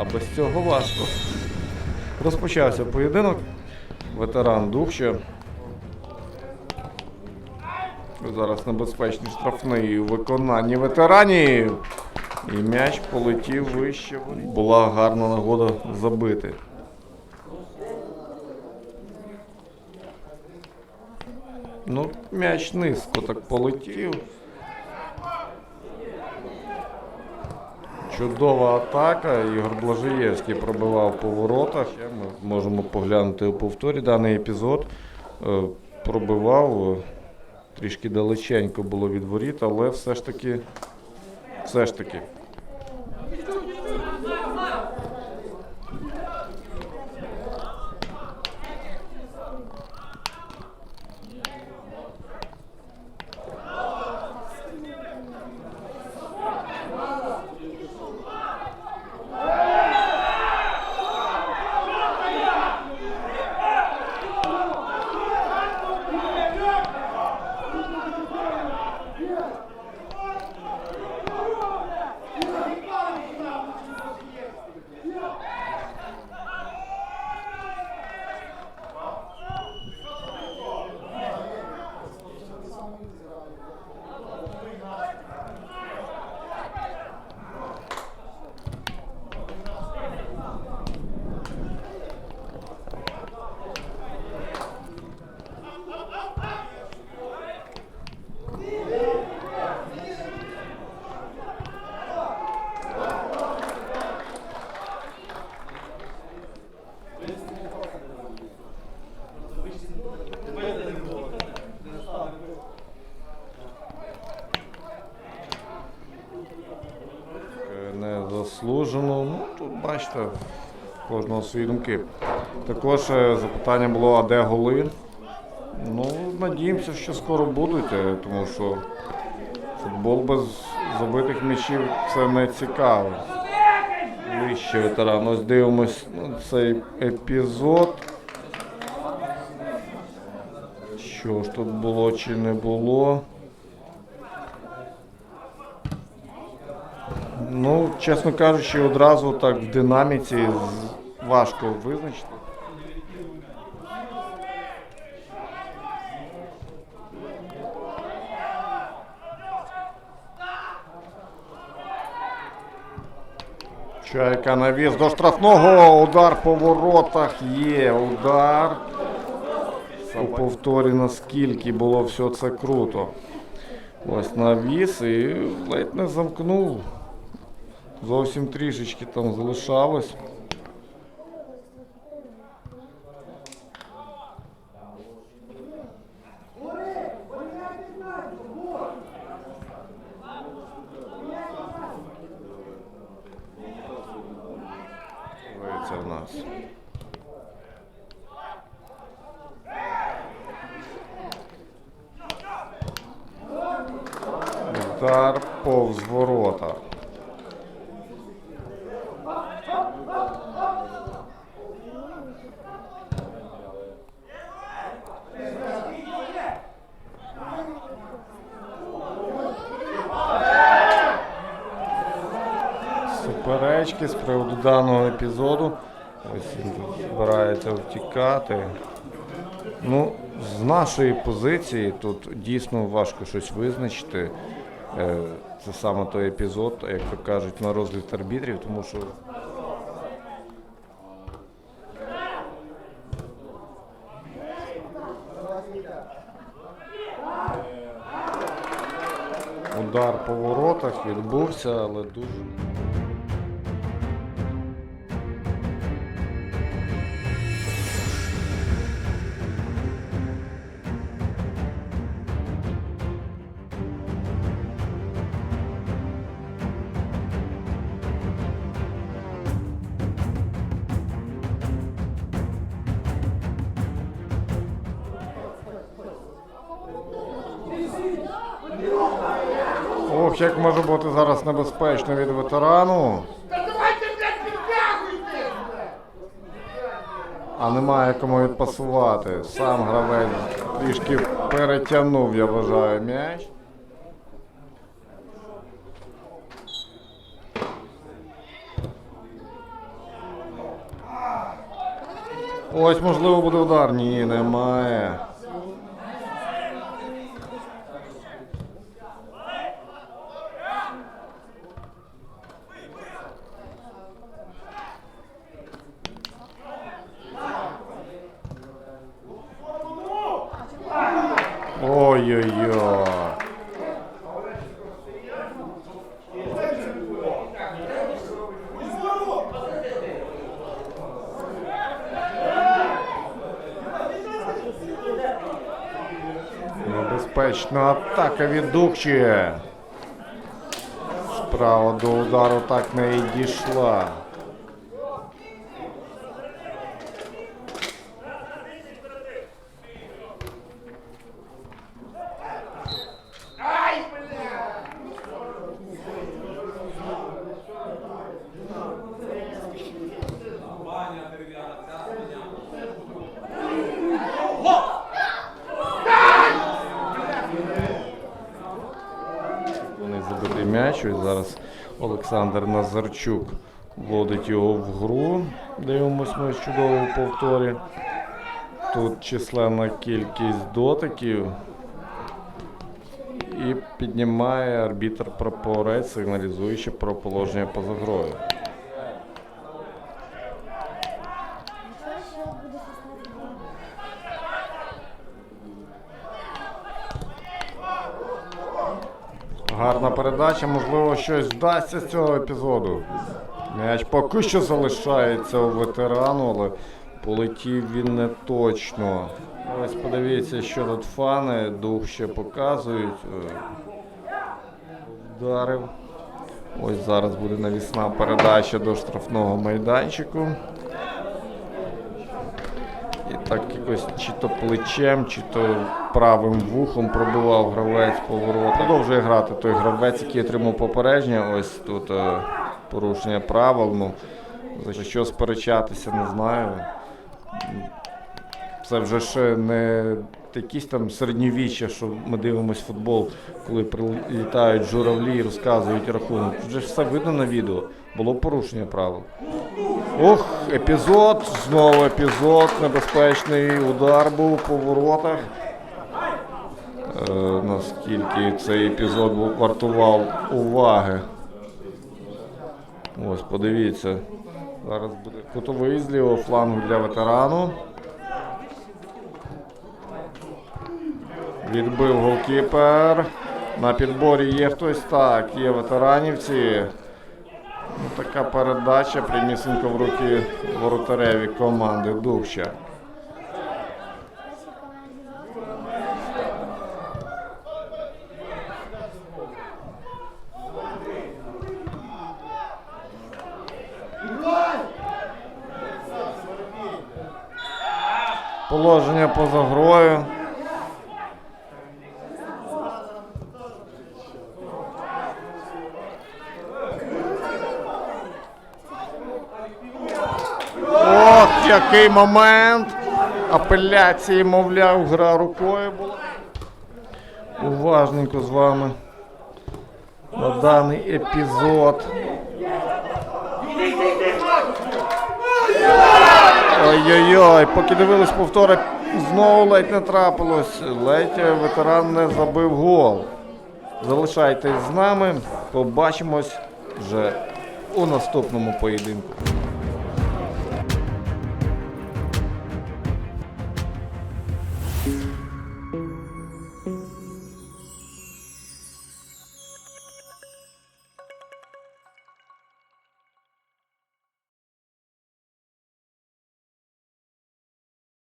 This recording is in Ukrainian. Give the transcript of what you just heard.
а без цього важко. Розпочався поєдинок. Ветеран Духче. Зараз небезпечний штрафний у виконанні ветеранів. І м'яч полетів вище. Була гарна нагода забити. Ну, м'яч низько так полетів. Чудова атака. Ігор Блажиєвський пробивав по воротах. Ми можемо поглянути у повторі даний епізод. Е, Пробивав. е, Трішки далеченько було від воріт, але все ж таки. Все ж таки. Е, Незаслужено. Ну, тут бачите, кожного свої думки. Також е, запитання було, а де голи? Ну, надіємося, що скоро будуть, е, тому що футбол без забитих м'ячів це не цікаво. Вище ветеран. Ось дивимось ну, цей епізод. Що ж тут було чи не було? Ну, чесно кажучи, одразу так в динаміці важко визначити. Чайка навіс до штрафного. Удар по воротах є. Удар. У повторі наскільки було все це круто. Ось навіс і ледь не замкнув. Зовсім трішечки там залишалось. Це в. Удар повз ворота. Суперечки з приводу даного епізоду. Ось він збирається втікати. Ну, з нашої позиції тут дійсно важко щось визначити. Е, Це саме той епізод, як то кажуть, на розгляд арбітрів, тому що удар по воротах відбувся, але дуже. Ох, як може бути зараз небезпечно від ветерану. Та давайте, блядь, підтягуйте! А немає кому відпасувати. Сам гравець трішки перетягнув, я вважаю, м'яч. Ось можливо буде удар. Ні, немає. Ой-ой-ой. Небезпечна атака від Духчі. Справа до удару так не і дійшла. Забитий зараз Олександр Назарчук вводить його в гру. Дивимось ми в повторі. Тут численна кількість дотиків. І піднімає арбітр прапорець, сигналізуючи про положення поза грою. Гарна передача, можливо, щось вдасться з цього епізоду. М'яч поки що залишається у ветерану, але полетів він не точно. Ось подивіться, що тут фани, дух ще показують. Е, Вдарив. Ось зараз буде навісна передача до штрафного майданчику. Так якось чи то плечем, чи то правим вухом пробивав гравець поворот. Продовжує грати той гравець, який отримав попередження. Ось тут е, порушення правил. Ну, за що сперечатися, не знаю. Це вже ж не якісь там середньовіччя, що ми дивимося футбол, коли прилітають журавлі і розказують рахунок. Тут же ж все видно на відео. Було порушення правил. Ох, епізод, знову епізод, небезпечний удар був по воротах. Е, наскільки цей епізод був- вартував уваги. Ось, подивіться. Зараз буде кутовий з лівого флангу для ветерану. Відбив голкіпер. На підборі є хтось так, є ветеранівці. Така передача прямісінько в руки воротареві команди Дувща. Положення поза грою. Який момент. Апеляції, мовляв, гра рукою була. Уважненько з вами. На даний епізод. Ой-ой-ой, поки дивились повтори, знову ледь не трапилось. Ледь ветеран не забив гол. Залишайтесь з нами. Побачимось вже у наступному поєдинку.